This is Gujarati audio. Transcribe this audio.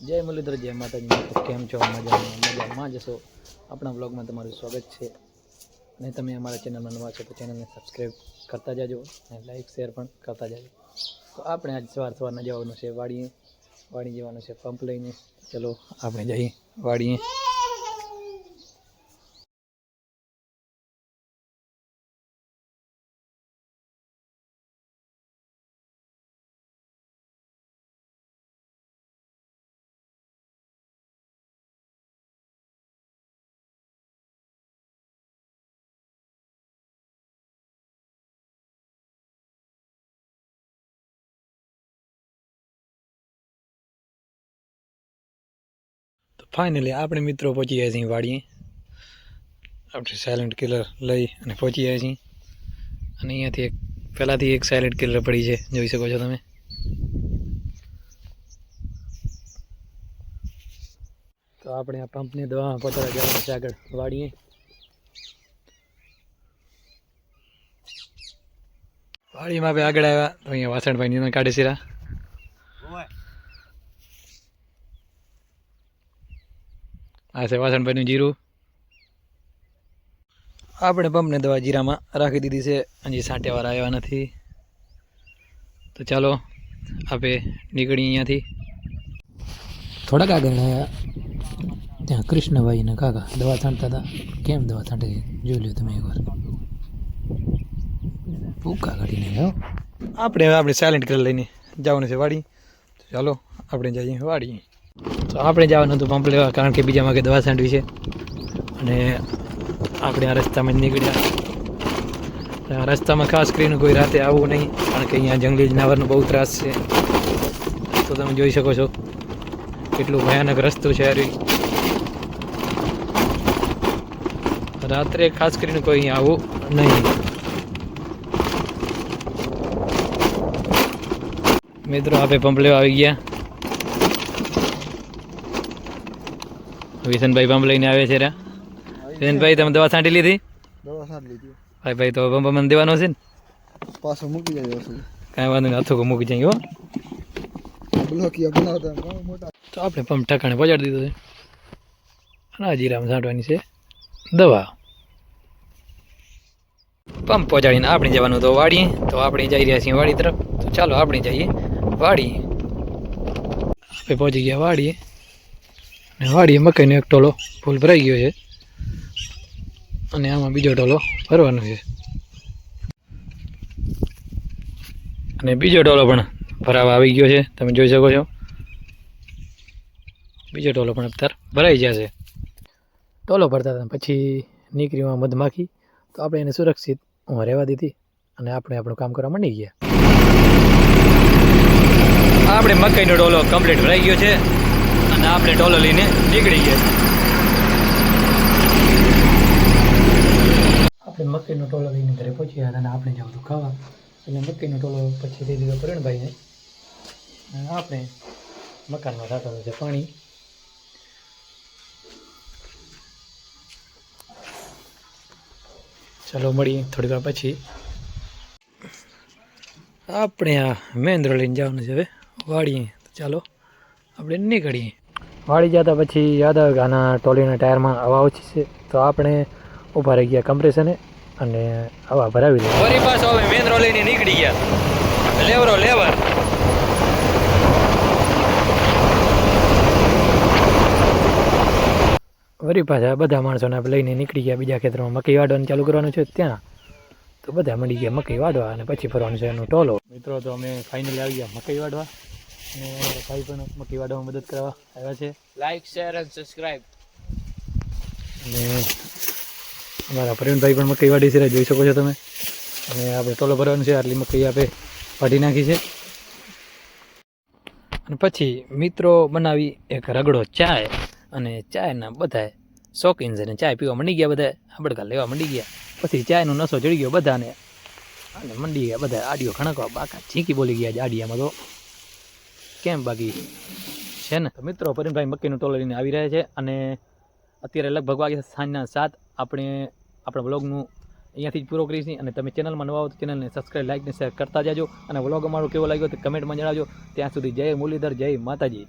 જય મુરલીધર, જય માતાજી. મિત્રો, કેમ છો? મજામાં મજામાં જશો આપણા બ્લોગમાં તમારું સ્વાગત છે. અને તમે અમારા ચેનલમાં નવા છો તો ચેનલને સબસ્ક્રાઈબ કરતા જાજો અને લાઈક શેર પણ કરતા જાજો. તો આપણે આજ સવાર સવારના જવાનું છે વાડીએ. વાડી જવાનું છે પંપ લઈને. ચલો, આપણે જઈએ વાડીએ. ફાઇનલી આપણે મિત્રો પહોંચી ગયા છીએ વાડીએ. આપણે સાયલેન્ટ કિલર લઈ અને પહોંચી ગયા છીએ. અને અહીંયાથી એક, પહેલાંથી એક સાયલેન્ટ કિલર પડી છે. જોઈ શકો છો તમે. તો આપણે આ પંપની દવા પતરા જવાનું છે આગળ વાડીએ. વાડીમાં આપણે આગળ આવ્યા. તો અહીંયા વાસણભાઈ નીંદણ કાઢે સિરા આ છે વાસણભાઈનું જીરું. આપણે પંપને દવા જીરામાં રાખી દીધી છે હજી સાંટેવાળા આવ્યા નથી. તો ચાલો આપણે નીકળી અહીંયાથી. થોડાક આગળ ત્યાં કૃષ્ણભાઈને કાકા દવા છાંટતા હતા. કેમ દવા છાંટે જોઈ લો તમે એકવાર. ભૂકા કાઢીને ગયો આપણે હવે આપણે સાયલેન્ટ કરી લઈને જવાનું છે વાડી. ચાલો આપણે જઈએ વાડીએ. તો આપણે જવાનું હતું પંપ લેવા કારણ કે બીજા માગે દવા છાંટવી છે. અને આપણે આ રસ્તામાં નીકળ્યા. આ રસ્તામાં ખાસ કરીને કોઈ રાતે આવવું નહીં, કારણ કે અહીંયા જંગલી જનાવરનો બહુ ત્રાસ છે. તો તમે જોઈ શકો છો કેટલું ભયાનક રસ્તો છે અરે રાત્રે ખાસ કરીને કોઈ અહીંયા આવવું નહીં. મિત્રો આપણે પંપ લેવા આવી ગયા. વિશનભાઈ પંપ લઈને આવે છે રા. વિશનભાઈ તમે દવા છાંટી લીધી? દવા લીધી. ભાઈ ભાઈ તો પંપ મને દેવાનો છે ને? પાછો મૂકી જાય કાંઈ વાંધો નહીં અથો મૂકી જાય હો. તો આપણે પંપ ઠકાણે પહોંચાડી દીધો છે. અને આ જીરામાં છાંટવાની છે દવા. પંપ પહોંચાડીને આપણે જવાનું તો વાડીએ. તો આપણે જઈ રહ્યા છીએ વાડી તરફ. તો ચાલો આપણે જઈએ વાડીએ. આપણે પહોંચી ગયા વાડીએ. વાડીએ મકાઈનો એક ટોલો ફૂલ ભરાઈ ગયો છે. અને આમાં બીજો ટોલો ભરવાનો છે. અને બીજો ટોલો પણ ભરાવા આવી ગયો છે. તમે જોઈ શકો છો. બીજો ટોલો પણ અત્યારે ભરાઈ જશે ટોલો ભરતા પછી નીકળીમાં મધમાખી. તો આપણે એને સુરક્ષિત હું રહેવા દીધી અને આપણે આપણું કામ કરવા માંડી ગયા. આપણે મકાઈનો ડોલો કમ્પ્લીટ ભરાઈ ગયો છે. અને આપણે ટોલો લઈને નીકળી ગયા આપણે મકાઈનો ટોલો લઈને ઘરે પહોંચી ગયા અને આપણે જવું ખાવા. એટલે મકીનો ટોલો પછી દીધો પ્રવીણભાઈને આપણે મકાનમાં રાખવાનું છે પાણી. ચાલો મળીએ થોડી વાર પછી. આપણે આ મહેન્દ્ર લઈને જવાનું છે હવે. વાળીએ. ચાલો, આપણે નીકળીએ. વાળી જતા પછી યાદ આવે કે આના ટોલીના ટાયરમાં હવા ઓછી છે તો આપણે ઊભા રહી ગયા કમ્પ્રેશને અને હવા ભરાવી લઈએ ફરી પાછો હવે મેન રોલીની નીકળી ગયા. લેવરો લેવર. વરી પાછા બધા માણસોને આપણે લઈને નીકળી ગયા બીજા ખેતરમાં મકઈ વાડવાનું ચાલુ કરવાનું છે ત્યાં. તો બધા મળી ગયા મકઈ વાડવા અને પછી ફરવાનું છે એનું ટોલો. મિત્રો તો અમે ફાઇનલી આવી ગયા મકઈ વાડવા. અને ભાઈ પણ મોટી વાડવામાં મદદ કરવા આવ્યા છે. લાઈક શેર અને સબસ્ક્રાઇબ અને અમારા પ્રવીણભાઈ પણ મકઈ વાડી છે જોઈ શકો છો તમે. અને આપણે ટોલો ભરવાનું છે આટલી મકઈ આપણે વાઢી નાખી છે. અને પછી મિત્રો બનાવી એક રગડો ચાય અને ચાયના બધાએ શોખીન છે ને ચાય પીવા મંડી ગયા બધા હબડકા લેવા મંડી ગયા. પછી ચાયનો નશો ચડી ગયો બધાને. અને મંડી ગયા બધા આડિયો ખણકવા બાકા ચીંકી બોલી ગયા આડિયામાં તો. કેમ બાકી? છે ને? મિત્રો પરિમભાઈ મક્કીનું ટોલો લઈને આવી રહ્યા છે અને અત્યારે લગભગ વાગે સાંજના સાત. આપણે આપણા બ્લોગનું અહીંયાથી જ પૂરો કરીશું અને તમે ચેનલમાં નવા હો તો ચેનલને સબસ્ક્રાઈબ લાઈક ને શેર કરતા જાજો. અને વ્લોગ અમારો કેવો લાગ્યો તે કમેન્ટમાં જણાવજો. ત્યાં સુધી જય મુરલીધર, જય માતાજી.